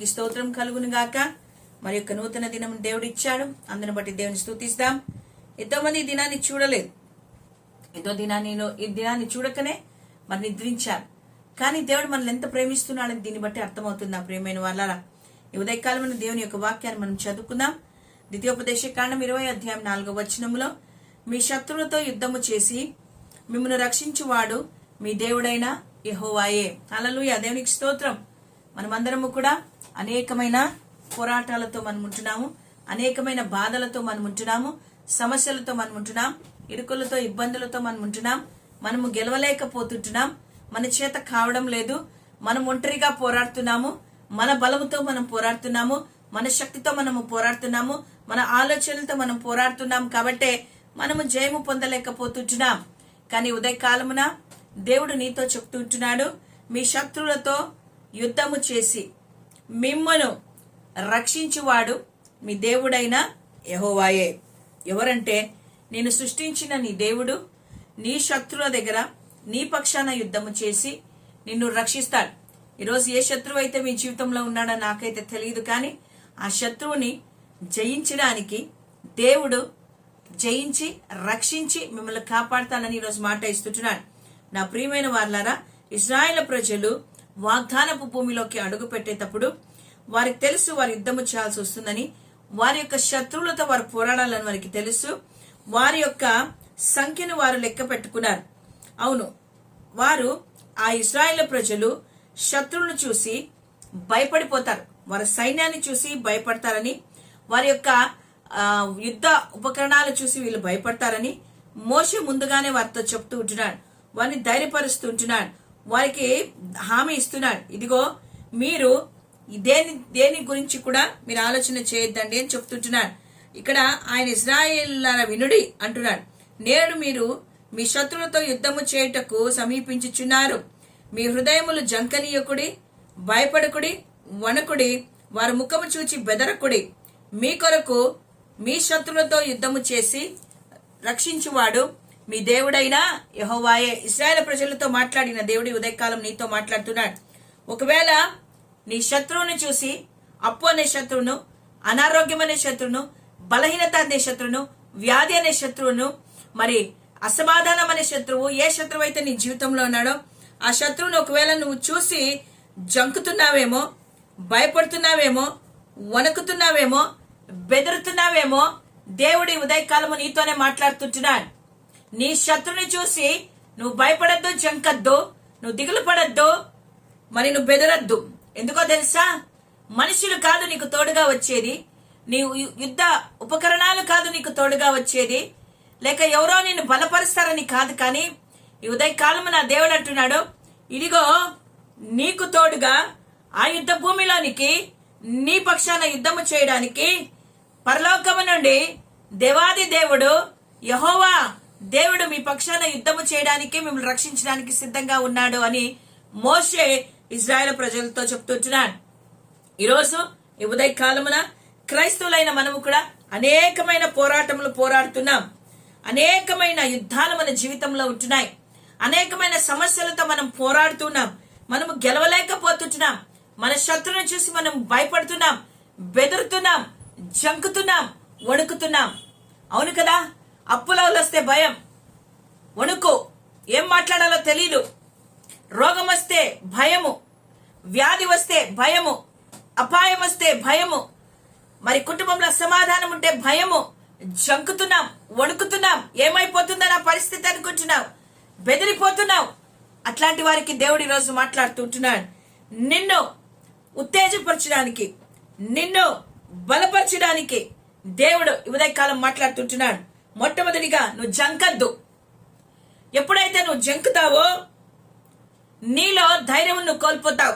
దేవునికి స్తోత్రం కలుగును గాక. మరి యొక్క నూతన దినం దేవుడు ఇచ్చాడు. అందుని బట్టి దేవుని స్థుతిస్తాం. ఎంతో మంది ఈ దినాన్ని చూడలేదు. ఎంతో దినాన్ని ఈ దినాన్ని చూడకనే మరి నిద్రించారు. కానీ దేవుడు మనల్ని ఎంత ప్రేమిస్తున్నాడని దీన్ని బట్టి అర్థమవుతుంది ఆ ప్రేమైన వాళ్ళరా ఈ ఉదయకాలమైన దేవుని యొక్క వాక్యాన్ని మనం చదువుకుందాం. ద్వితీయోపదేశ కాండం ఇరవై అధ్యాయం నాలుగో వచనములో మీ శత్రువులతో యుద్ధము చేసి మిమ్మల్ని రక్షించువాడు మీ దేవుడైన యహోవాయే. అలలుయ దేవునికి స్తోత్రం. మనమందరము కూడా అనేకమైన పోరాటాలతో మనం ఉంటున్నాము అనేకమైన బాధలతో మనం ఉంటున్నాము సమస్యలతో మనం ఉంటున్నాం ఇరుకులతో ఇబ్బందులతో మనం ఉంటున్నాం మనము గెలవలేకపోతుంటున్నాం మన చేత కావడం లేదు మనం ఒంటరిగా పోరాడుతున్నాము మన బలముతో మనం పోరాడుతున్నాము మన శక్తితో మనము పోరాడుతున్నాము మన ఆలోచనలతో మనం పోరాడుతున్నాం కాబట్టే మనము జయము పొందలేకపోతుంటున్నాం. కానీ ఉదయకాలమున దేవుడు నీతో చెప్తుంటున్నాడు మీ శత్రువులతో యుద్ధము చేసి మిమ్మను రక్షించువాడు మీ దేవుడైన యహోవాయే. ఎవరంటే నేను సృష్టించిన నీ దేవుడు నీ శత్రువుల దగ్గర నీ పక్షాన యుద్ధము చేసి నిన్ను రక్షిస్తాడు. ఈరోజు ఏ శత్రువు అయితే మీ జీవితంలో ఉన్నాడో నాకైతే తెలియదు కానీ ఆ శత్రువుని జయించడానికి దేవుడు జయించి రక్షించి మిమ్మల్ని కాపాడుతానని ఈరోజు మాట ఇస్తుంటున్నాడు. నా ప్రియమైన వాళ్ళారా ఇస్రాయేల్ ప్రజలు వాగ్దానపు భూమిలోకి అడుగు పెట్టేటప్పుడు వారికి తెలుసు వారు యుద్ధము చేయాల్సి వస్తుందని వారి యొక్క శత్రువులతో వారు పోరాడాలని వారికి తెలుసు. వారి యొక్క సంఖ్యను వారు లెక్క పెట్టుకున్నారు. అవును వారు ఆ ఇస్రాయేల్ ప్రజలు శత్రువులను చూసి భయపడిపోతారు. వారి సైన్యాన్ని చూసి భయపడతారని వారి యొక్క యుద్ధ ఉపకరణాలు చూసి వీళ్ళు భయపడతారని మోసే ముందుగానే వారితో చెప్తూ ఉంటున్నాడు. వారిని ధైర్యపరుస్తూ ఉంటున్నాడు. వారికి హామీ ఇస్తున్నాడు. ఇదిగో మీరు దేని దేని గురించి కూడా మీరు ఆలోచన చేయొద్దండి అని చెప్తుంటున్నాడు. ఇక్కడ ఆయన ఇజ్రాయేల్ వినుడి అంటున్నాడు. నేడు మీరు మీ శత్రువులతో యుద్ధము చేయుటకు సమీపించుచున్నారు. మీ హృదయములు జంకనీయకుడి భయపడకుడి వనకుడి వారి ముఖము చూచి బెదరకుడి. మీ కొరకు మీ శత్రువులతో యుద్ధము చేసి రక్షించువాడు మీ దేవుడైన యహోవాయే. ఇస్రాయేల్ ప్రజలతో మాట్లాడిన దేవుడి ఉదయకాలం నీతో మాట్లాడుతున్నాడు. ఒకవేళ నీ శత్రువుని చూసి అప్పు అనే శత్రువును అనారోగ్యం అనే శత్రువును బలహీనత అనే శత్రువును వ్యాధి అనే శత్రువును మరి అసమాధానం అనే శత్రువు ఏ శత్రువు అయితే నీ జీవితంలో ఉన్నాడో ఆ శత్రువును ఒకవేళ నువ్వు చూసి జంకుతున్నావేమో భయపడుతున్నావేమో వణుకుతున్నావేమో బెదురుతున్నావేమో దేవుడి ఉదయకాలము నీతోనే మాట్లాడుతుంటున్నాడు. నీ శత్రుని చూసి నువ్వు భయపడద్దు జంకద్దు. నువ్వు దిగులు పడద్దు మరి నువ్వు బెదరద్దు. ఎందుకో తెలుసా? మనుషులు కాదు నీకు తోడుగా వచ్చేది. నీ యుద్ధ ఉపకరణాలు కాదు నీకు తోడుగా వచ్చేది. లేక ఎవరో నిన్ను బలపరుస్తారని కాదు కానీ ఈ ఉదయకాలము నా దేవుడు అంటున్నాడు ఇదిగో నీకు తోడుగా ఆ యుద్ధ భూమిలోనికి నీ పక్షాన యుద్ధము చేయడానికి పరలోకము నుండి దేవాది దేవుడు యహోవా దేవుడు మీ పక్షాన యుద్ధము చేయడానికి మిమ్మల్ని రక్షించడానికి సిద్ధంగా ఉన్నాడు అని మోషే ఇజ్రాయెల్ ప్రజలతో చెప్తుంటున్నాడు. ఈరోజు ఈ ఉదయ కాలమున క్రైస్తవులైన మనము కూడా అనేకమైన పోరాటములు పోరాడుతున్నాం. అనేకమైన యుద్ధాలు మన జీవితంలో ఉంటున్నాయి. అనేకమైన సమస్యలతో మనం పోరాడుతున్నాం. మనము గెలవలేకపోతున్నాం మన శత్రువును చూసి మనం భయపడుతున్నాం. బెదురుతున్నాం. జంకుతున్నాం. వణుకుతున్నాం. అవును కదా? అప్పులవులు వస్తే భయం. వణుకు. ఏం మాట్లాడాలో తెలియదు రోగం వస్తే భయము. వ్యాధి వస్తే భయము. అపాయం వస్తే భయము. మరి కుటుంబంలో సమాధానం ఉంటే భయము. జంకుతున్నాం వణుకుతున్నాం ఏమైపోతుందో నా పరిస్థితి అనుకుంటున్నావు బెదిరిపోతున్నావు అట్లాంటి వారికి దేవుడు ఈరోజు మాట్లాడుతుంటున్నాడు నిన్ను ఉత్తేజపరచడానికి నిన్ను బలపరచడానికి దేవుడు ఉదయకాలం మాట్లాడుతుంటున్నాడు మొట్టమొదటిగా నువ్వు జంకద్దు. ఎప్పుడైతే నువ్వు జంకుతావో నీలో ధైర్యం నువ్వు కోల్పోతావు.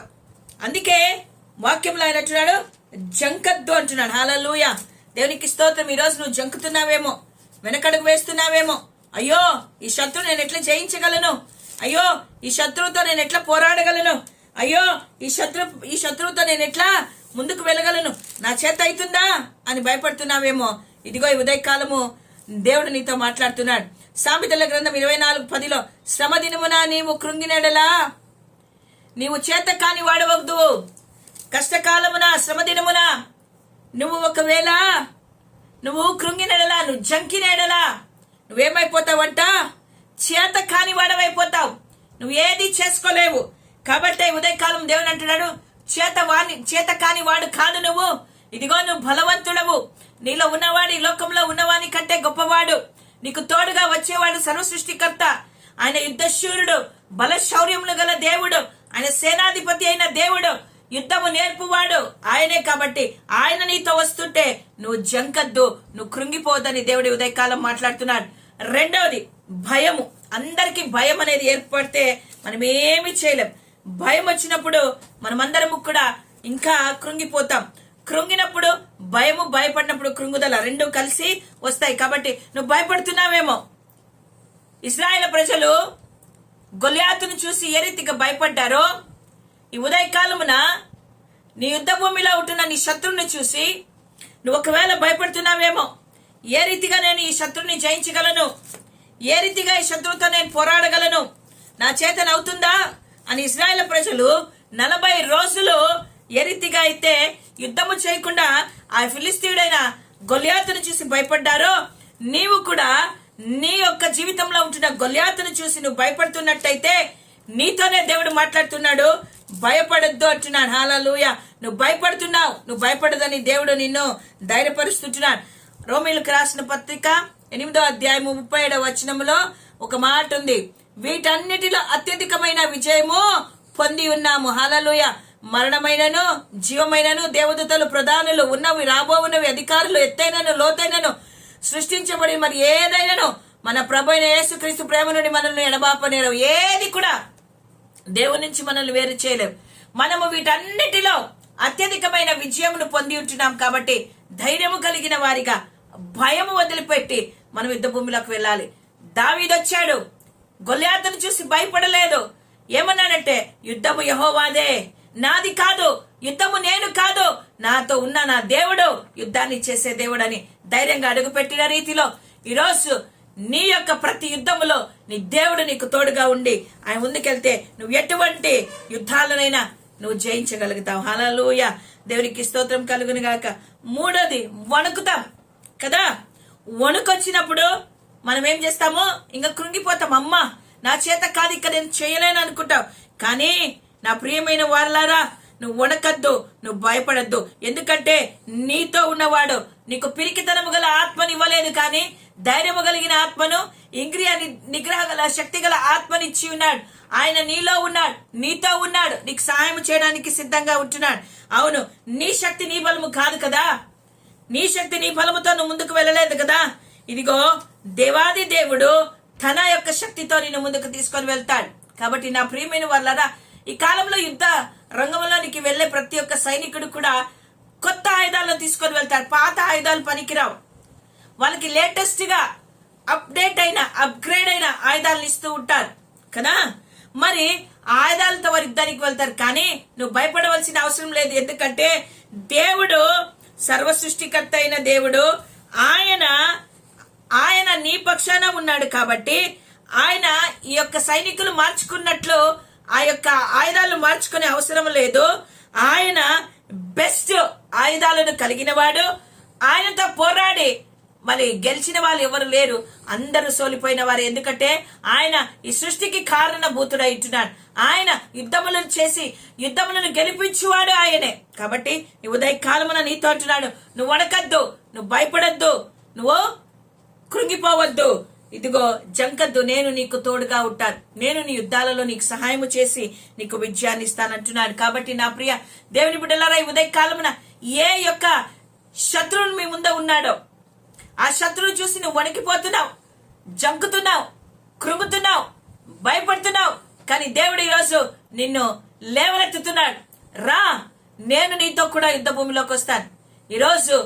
అందుకే వాక్యంలో ఆయన అంటున్నాడు జంకద్దు అంటున్నాడు. హాలూయ దేవునికి స్తోత్రం ఈరోజు నువ్వు జంకుతున్నావేమో వెనకడుగు వేస్తున్నావేమో. అయ్యో ఈ శత్రువు నేను ఎట్లా జయించగలను? అయ్యో ఈ శత్రువుతో నేను ఎట్లా పోరాడగలను? అయ్యో ఈ శత్రు ఈ శత్రువుతో నేను ఎట్లా ముందుకు వెళ్ళగలను? నా చేత అవుతుందా? అని భయపడుతున్నావేమో. ఇదిగో ఈ ఉదయకాలము దేవుడు నీతో మాట్లాడుతున్నాడు. సామెతల గ్రంథం ఇరవై నాలుగు పదిలో శ్రమ దినమున నీవు కృంగినడలా? నీవు చేత కాని వాడవద్దు. కష్టకాలమున శ్రమ దినమున నువ్వు ఒకవేళ నువ్వు కృంగినడలా నువ్వు జంకినడలా నువ్వేమైపోతావంట? చేత కాని వాడవైపోతావు నువ్వు ఏది చేసుకోలేవు. కాబట్టి ఉదయకాలం దేవుని అంటున్నాడు చేత వాణి చేత కాని వాడు కాదు నువ్వు. ఇదిగో నువ్వు బలవంతుడవు. నీలో ఉన్నవాడు ఈ లోకంలో ఉన్నవాని కంటే గొప్పవాడు. నీకు తోడుగా వచ్చేవాడు సర్వ సృష్టికర్త ఆయన యుద్ధశూరుడు బల శౌర్యములు గల దేవుడు. ఆయన సేనాధిపతి అయిన దేవుడు. యుద్ధము నేర్పువాడు ఆయనే కాబట్టి ఆయన నీతో వస్తుంటే నువ్వు జంకద్దు నువ్వు కృంగిపోదని దేవుడి ఉదయకాలం మాట్లాడుతున్నాడు. రెండవది భయము. అందరికి భయం అనేది ఏర్పడితే మనం ఏమి చేయలేం. భయం వచ్చినప్పుడు మనమందరము కూడా ఇంకా కృంగిపోతాం. కృంగినప్పుడు భయము భయపడినప్పుడు కృంగుదల రెండు కలిసి వస్తాయి. కాబట్టి నువ్వు భయపడుతున్నావేమో? ఇస్రాయేల్ ప్రజలు గొలియాతును చూసి ఏ రీతిగా భయపడ్డారో ఈ ఉదయకాలమున నీ యుద్ధ భూమిలో ఉంటున్న నీ శత్రువుని చూసి నువ్వు ఒకవేళ భయపడుతున్నావేమో ఏ రీతిగా నేను ఈ శత్రువుని జయించగలను? ఏ రీతిగా ఈ శత్రువుతో నేను పోరాడగలను? నా చేతనవుతుందా అని ఇస్రాయేల్ ప్రజలు నలభై రోజులు ఏ రీతిగా అయితే యుద్ధము చేయకుండా ఆ ఫిలిస్తీయుడైన గొలియాతును చూసి భయపడ్డారో నీవు కూడా నీ యొక్క జీవితంలో ఉంటున్న గొలియాతును చూసి నువ్వు భయపడుతున్నట్టయితే నీతోనే దేవుడు మాట్లాడుతున్నాడు. భయపడొద్దు అంటున్నాను హాలూయ నువ్వు భయపడుతున్నావు. నువ్వు భయపడదని దేవుడు నిన్ను ధైర్యపరుస్తుంటున్నాడు. రోమిలకు రాసిన పత్రిక ఎనిమిదో అధ్యాయము ముప్పై ఏడవ వచనములో ఒక మాట ఉంది. వీటన్నిటిలో అత్యధికమైన విజయము పొంది ఉన్నాము. హాలలుయ మరణమైనను జీవమైనను దేవదూతలు ప్రధానులు ఉన్నవి రాబోవున్నవి అధికారులు ఎత్తైనను లోతైనను సృష్టించబడి మరి ఏదైనాను మన ప్రభైన అయిన యేసుక్రీస్తు ప్రేమ నుండి మనల్ని ఎడబాపనేరం. ఏది కూడా దేవుని నుంచి మనల్ని వేరు చేయలేం మనము వీటన్నిటిలో అత్యధికమైన విజయమును పొంది ఉంటున్నాం కాబట్టి ధైర్యము కలిగిన వారిగా భయము వదిలిపెట్టి మనం యుద్ధ భూమిలోకి వెళ్ళాలి. దావీదొచ్చాడు. గొల్లాతను చూసి భయపడలేదు. ఏమన్నాడంటే యుద్ధము యహోవాదే నాది కాదు యుద్ధము నేను కాదు. నాతో ఉన్న నా దేవుడు యుద్ధాన్ని చేసే దేవుడని ధైర్యంగా అడుగుపెట్టిన రీతిలో ఈరోజు నీ యొక్క ప్రతి యుద్ధములో నీ దేవుడు నీకు తోడుగా ఉండి ఆయన ముందుకెళ్తే నువ్వు ఎటువంటి యుద్ధాలనైనా నువ్వు జయించగలుగుతావు. హలలుయ దేవునికి స్తోత్రం కలుగును గాక. మూడోది వణుకుతాం. కదా? వణుకొచ్చినప్పుడు మనం ఏం చేస్తాము? ఇంకా కృంగిపోతాం. అమ్మా నా చేత కాదు ఇక్కడ నేను చేయలేను అనుకుంటావు కానీ నా ప్రియమైన వాళ్ళారా నువ్వు వణకద్దు నువ్వు భయపడద్దు. ఎందుకంటే నీతో ఉన్నవాడు నీకు పిరికితనము గల ఆత్మని ఇవ్వలేదు కానీ ధైర్యము కలిగిన ఆత్మను ఇంద్రియ నిగ్రహ గల శక్తి గల ఆత్మనిచ్చి ఉన్నాడు. ఆయన నీలో ఉన్నాడు నీతో ఉన్నాడు నీకు సహాయం చేయడానికి సిద్ధంగా ఉంటున్నాడు. అవును నీ శక్తి నీ బలము కాదు కదా. నీ శక్తి నీ బలముతో నువ్వు ముందుకు వెళ్ళలేదు కదా. ఇదిగో దేవాది దేవుడు తన యొక్క శక్తితో నిన్ను ముందుకు తీసుకొని వెళ్తాడు. కాబట్టి నా ప్రియమైన వాళ్ళరా ఈ కాలంలో యుద్ధ రంగంలోనికి వెళ్ళే ప్రతి ఒక్క సైనికుడు కూడా కొత్త ఆయుధాలను తీసుకొని వెళ్తారు. పాత ఆయుధాలు పనికిరావు. వాళ్ళకి లేటెస్ట్గా అప్డేట్ అయిన అప్గ్రేడ్ అయిన ఆయుధాలను ఇస్తూ ఉంటారు. కదా? మరి ఆయుధాలతో వారు యుద్ధానికి వెళ్తారు. కానీ నువ్వు భయపడవలసిన అవసరం లేదు. ఎందుకంటే దేవుడు సర్వ సృష్టికర్త అయిన దేవుడు ఆయన ఆయన నీ పక్షాన ఉన్నాడు కాబట్టి ఆయన ఈ యొక్క సైనికులు మార్చుకున్నట్లు ఆ యొక్క ఆయుధాలు మార్చుకునే అవసరం లేదు. ఆయన బెస్ట్ ఆయుధాలను కలిగిన వాడు ఆయనతో పోరాడి మరి గెలిచిన వాళ్ళు ఎవరు లేరు. అందరూ సోలిపోయిన వారు. ఎందుకంటే ఆయన ఈ సృష్టికి కారణభూతుడై ఉంటున్నాడు. ఆయన యుద్ధములను చేసి యుద్ధములను గెలిపించేవాడు ఆయనే. కాబట్టి ఈ ఉదయకాలమున నీతో అంటున్నాడు నువ్వు వణకద్దు నువ్వు భయపడద్దు నువ్వు కృంగిపోవద్దు ఇదిగో జంకద్దు నేను నీకు తోడుగా ఉంటాను. నేను నీ యుద్ధాలలో నీకు సహాయము చేసి నీకు విజయాన్ని ఇస్తానంటున్నాడు కాబట్టి నా ప్రియ దేవుని బిడ్డలారా ఈ ఉదయ కాలమున ఏ యొక్క శత్రువుని మీ ముందే ఉన్నాడో ఆ శత్రువును చూసి నువ్వు వణికిపోతున్నావు జంకుతున్నావు కృంగుతున్నావు భయపడుతున్నావు. కానీ దేవుడు ఈరోజు నిన్ను లేవనెత్తుతున్నాడు. రా నేను నీతో కూడా యుద్ధ భూమిలోకి వస్తాను. ఈరోజు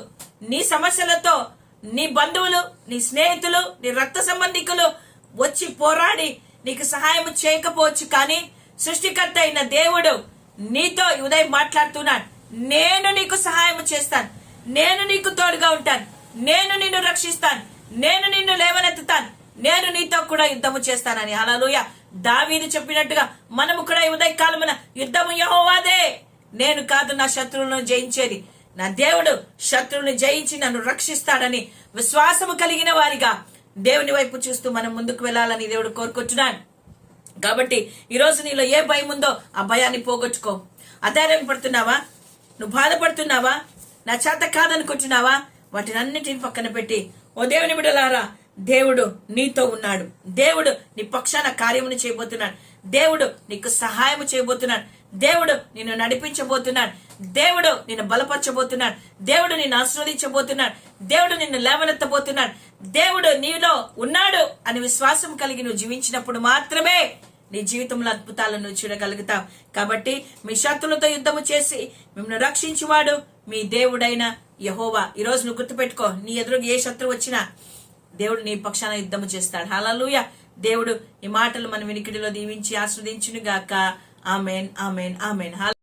నీ సమస్యలతో నీ బంధువులు నీ స్నేహితులు నీ రక్త సంబంధికులు వచ్చి పోరాడి నీకు సహాయం చేయకపోవచ్చు కానీ సృష్టికర్త అయిన దేవుడు నీతో ఉదయం మాట్లాడుతున్నాడు. నేను నీకు సహాయం చేస్తాను. నేను నీకు తోడుగా ఉంటాను. నేను నిన్ను రక్షిస్తాను. నేను నిన్ను లేవనెత్తుతాను. నేను నీతో కూడా యుద్ధము చేస్తానని. అలలుయ దావీదు చెప్పినట్టుగా మనము కూడా ఈ ఉదయ కాలమున యుద్ధము యహోవాదే. నేను కాదు నా శత్రువులను జయించేది. నా దేవుడు శత్రువుని జయించి నన్ను రక్షిస్తాడని విశ్వాసము కలిగిన వారిగా దేవుని వైపు చూస్తూ మనం ముందుకు వెళ్ళాలని దేవుడు కోరుకుంటున్నాను కాబట్టి ఈరోజు నీలో ఏ భయం ఉందో ఆ భయాన్ని పోగొట్టుకో. అధైర్యం పడుతున్నావా? నువ్వు బాధపడుతున్నావా? నా చేత కాదనుకుంటున్నావా? వాటిని అన్నిటిని పక్కన పెట్టి ఓ దేవుని బిడలారా దేవుడు నీతో ఉన్నాడు. దేవుడు నీ పక్షాన కార్యమును చేయబోతున్నాడు. దేవుడు నీకు సహాయం చేయబోతున్నాడు. దేవుడు నిన్ను నడిపించబోతున్నాడు. దేవుడు నిన్ను బలపరచబోతున్నాడు. దేవుడు నిన్ను ఆస్వాదించబోతున్నాడు దేవుడు నిన్ను లేవనెత్తబోతున్నాడు. దేవుడు నీలో ఉన్నాడు అని విశ్వాసం కలిగి నువ్వు జీవించినప్పుడు మాత్రమే నీ జీవితంలో అద్భుతాలను చూడగలుగుతాం కాబట్టి మీ శత్రులతో యుద్ధము చేసి మిమ్మల్ని రక్షించువాడు మీ దేవుడైన యహోవా. ఈ రోజు నువ్వు గుర్తుపెట్టుకో నీ ఎదురుగా ఏ శత్రువు వచ్చినా దేవుడు నీ పక్షాన యుద్ధము చేస్తాడు. హలలుయ దేవుడు ఈ మాటలు మన వినికిడిలో దీవించి ఆస్వాదించును గాక ఆమెన్ ఆమెన్ ఆమెన్.